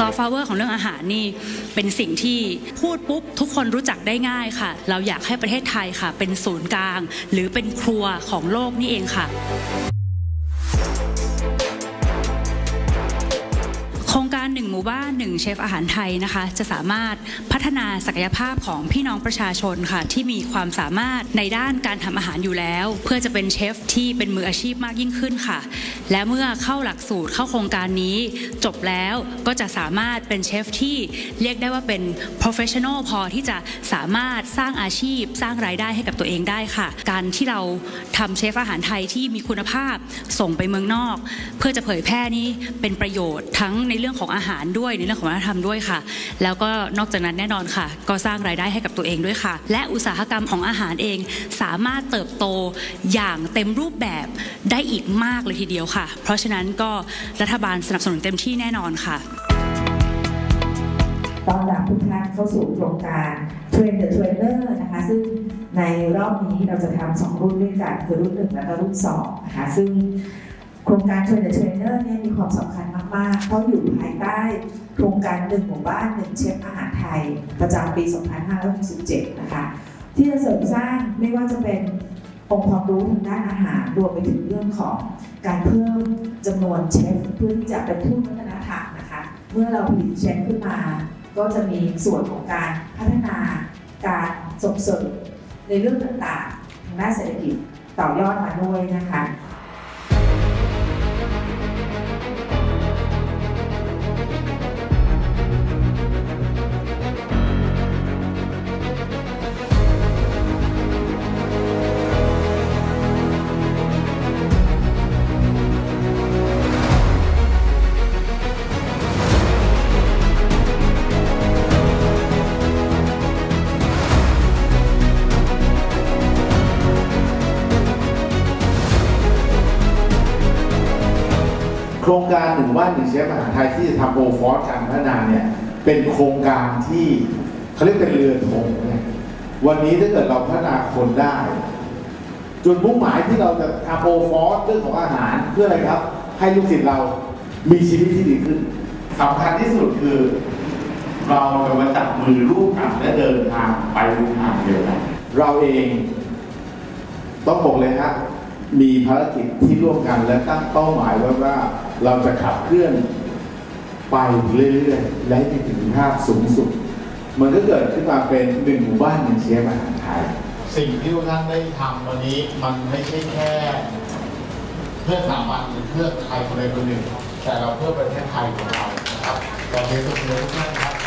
ซอฟต์พาวเวอร์ของเรื่องอาหารนี่เป็นสิ่งที่พูดปุ๊บทุกคนรู้จักได้ง่ายค่ะ เราอยากให้ประเทศไทยค่ะ เป็นศูนย์กลาง หรือเป็นครัวของโลกนี่เองค่ะ รงการหนึ่าหนึ่งเชฟอาหารไทยนะคะ จะสามารถพัฒนาศักยภาพของพี่น้องประชาชนค่ะ ที่มีความสามารถในด้านการทำอาหารอยู่แล้ว เพื่อจะเป็นเชฟที่เป็นมืออาชีพมากยิ่งขึ้นค่ะ และเมื่อเข้าหลักสูตรเข้าโครงการนี้ จบแล้วก็จะสามารถเป็นเชฟที่เรียกได้ว่าเป็น professional พอที่จะสามารถสร้างอาชีพสร้างรายได้ให้กับตัวเองได้ค่ะ การที่เราทำเชฟอาหารไทยที่มีคุณภาพส่งไปเมืองนอก เพื่อจะเผยแพร่นี้เป็นประโยชน์ทั้งในเรื่องของอาหารด้วยในเรื่องของวัฒนธรรมด้วยค่ะ แล้วก็นอกจากนั้นแน่นอนค่ะ ก็สร้างรายได้ให้กับตัวเองด้วยค่ะ และอุตสาหกรรมของอาหารเองสามารถเติบโตอย่างเต็มรูปแบบได้อีกมากเลยทีเดียวค่ะ เพราะฉะนั้นก็รัฐบาลสนับสนุนเต็มที่แน่นอนค่ะต้อนรับทุกท่านเข้าสู่โครงการ Train the Trainer นะคะ ซึ่งในรอบนี้เราจะทำสองรุ่นด้วยกันคือรุ่นหนึ่งและก็รุ่นสองนะคะซึ่ง โครงการ Train the Trainer เนี่ยมีความสำคัญมาก ๆ เพราะอยู่ภายใต้โครงการหนึ่งหมู่บ้านหนึ่งเชฟอาหารไทย ประจำปี 2567 นะคะ ที่จะเสริมสร้างไม่ว่าจะเป็นองค์ความรู้ทางด้านอาหารรวมไปถึงเรื่องของการเพิ่มจำนวนเชฟเพื่อที่จะเป็นทูตวัฒนธรรมนะคะ เมื่อเราผลิตเชฟขึ้นมา ก็จะมีส่วนของการพัฒนาการส่งเสริมในเรื่องต่างๆทางด้านเศรษฐกิจต่อยอดมาด้วยนะคะ โครงการหนึ่งว่านหนึ่งเชฟอาหารไทยที่จะทำโอฟอร์การพัฒนาเนี่ยเป็นโครงการที่เขาเรียกเป็นเรือธงเนี่ยวันนี้ถ้าเกิดเราพัฒนาคนได้จุดมุ่งหมายที่เราจะทำโอฟอร์เรื่องของอาหารเพื่ออะไรครับ ให้ลูกศิษย์เรามีชีวิตที่ดีขึ้นสำคัญที่สุดคือ เราจะมาจับมือร่วมกันและเดินทางไปทางเดียวกันเราเอง ต้องบอกเลยฮะ มีภารกิจที่ร่วมกันและตั้งเป้าหมายไว้ว่าเราจะขับเคลื่อนไปเรื่อยๆ และให้มีประสิทธิภาพสูงสุด มันก็เกิดขึ้นมาเป็นหนึ่งหมู่บ้านหนึ่งเชฟอาหารไทยสิ่งที่ทุกท่านได้ทำวันนี้มันไม่ใช่แค่ เพื่อสามัญหรือเพื่อใครคนใดคนหนึ่ง แต่เราเพื่อประเทศไทยของเรานะครับขอเรียนทุกท่านครับ